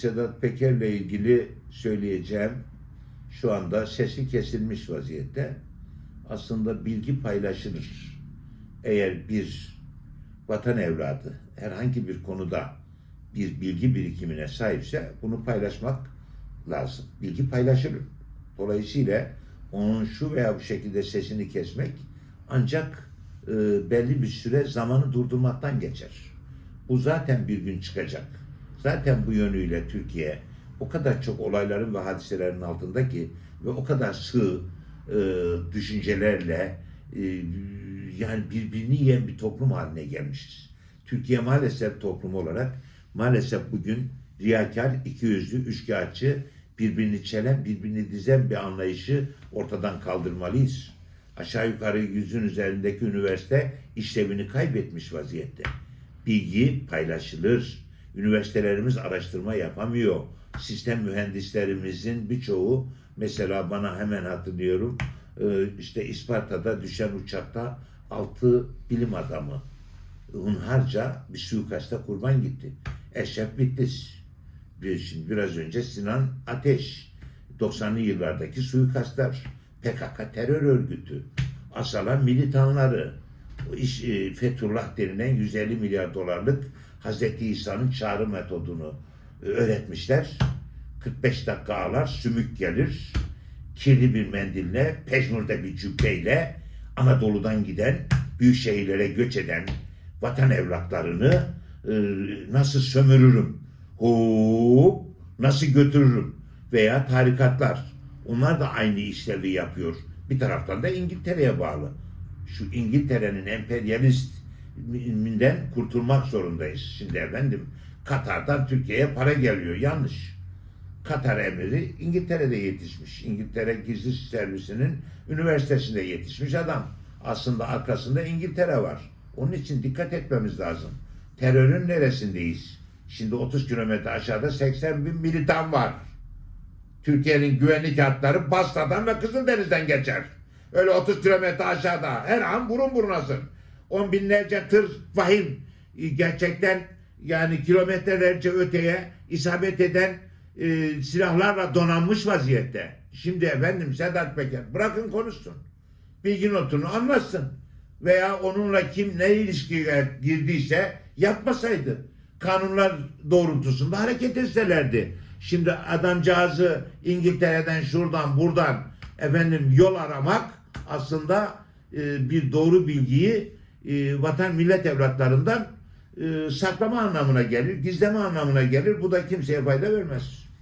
Sedat Peker'le ilgili söyleyeceğim şu anda sesi kesilmiş vaziyette. Aslında bilgi paylaşılır. Eğer bir vatan evladı herhangi bir konuda bir bilgi birikimine sahipse bunu paylaşmak lazım. Bilgi paylaşılır. Dolayısıyla onun şu veya bu şekilde sesini kesmek ancak e, belli bir süre zamanı durdurmaktan geçer. Bu zaten bir gün çıkacak. Zaten bu yönüyle Türkiye o kadar çok olayların ve hadiselerin altında ki ve o kadar sığ e, düşüncelerle e, yani birbirini yiyen bir toplum haline gelmişiz. Türkiye maalesef toplum olarak maalesef bugün riyakar, ikiyüzlü, üçkağıtçı, birbirini çelen, birbirini dizen bir anlayışı ortadan kaldırmalıyız. Aşağı yukarı yüzün üzerindeki üniversite işlevini kaybetmiş vaziyette. Bilgi paylaşılır. Üniversitelerimiz araştırma yapamıyor. Sistem mühendislerimizin birçoğu mesela bana hemen hatırlıyorum e, işte İsparta'da düşen uçakta altı bilim adamı hunharca bir suikasta kurban gitti. Eşref Bitlis. Bir, şimdi biraz önce Sinan Ateş. 90'lı yıllardaki suikastlar. PKK terör örgütü. Asalan militanları. İş, e, Fethullah denilen 150 milyar dolarlık Hazreti İsa'nın çağrı metodunu e, öğretmişler. 45 dakika ağlar, sümük gelir. Kirli bir mendille, peşmurde bir cübbeyle Anadolu'dan giden, büyük şehirlere göç eden vatan evlatlarını e, nasıl sömürürüm, hop, nasıl götürürüm veya tarikatlar. Onlar da aynı işlevi yapıyor. Bir taraftan da İngiltere'ye bağlı. Şu İngiltere'nin emperyalistminden kurtulmak zorundayız. Şimdi efendim Katar'dan Türkiye'ye para geliyor. Yanlış. Katar emiri İngiltere'de yetişmiş. İngiltere Gizli Servisi'nin üniversitesinde yetişmiş adam. Aslında arkasında İngiltere var. Onun için dikkat etmemiz lazım. Terörün neresindeyiz? Şimdi 30 kilometre aşağıda 80 bin militan var. Türkiye'nin güvenlik hatları Basra'dan ve Kızıldeniz'den geçer. Öyle 30 kilometre aşağıda. Her an burun burunasın. On binlerce tır vahim. Gerçekten yani kilometrelerce öteye isabet eden e, silahlarla donanmış vaziyette. Şimdi efendim Sedat Peker bırakın konuşsun. Bilgi notunu anlatsın. Veya onunla kim ne ilişkiye girdiyse yapmasaydı. Kanunlar doğrultusunda hareket etselerdi. Şimdi adamcağızı İngiltere'den şuradan buradan efendim yol aramak aslında e, bir doğru bilgiyi e, vatan millet evlatlarından e, saklama anlamına gelir, gizleme anlamına gelir. Bu da kimseye fayda vermez.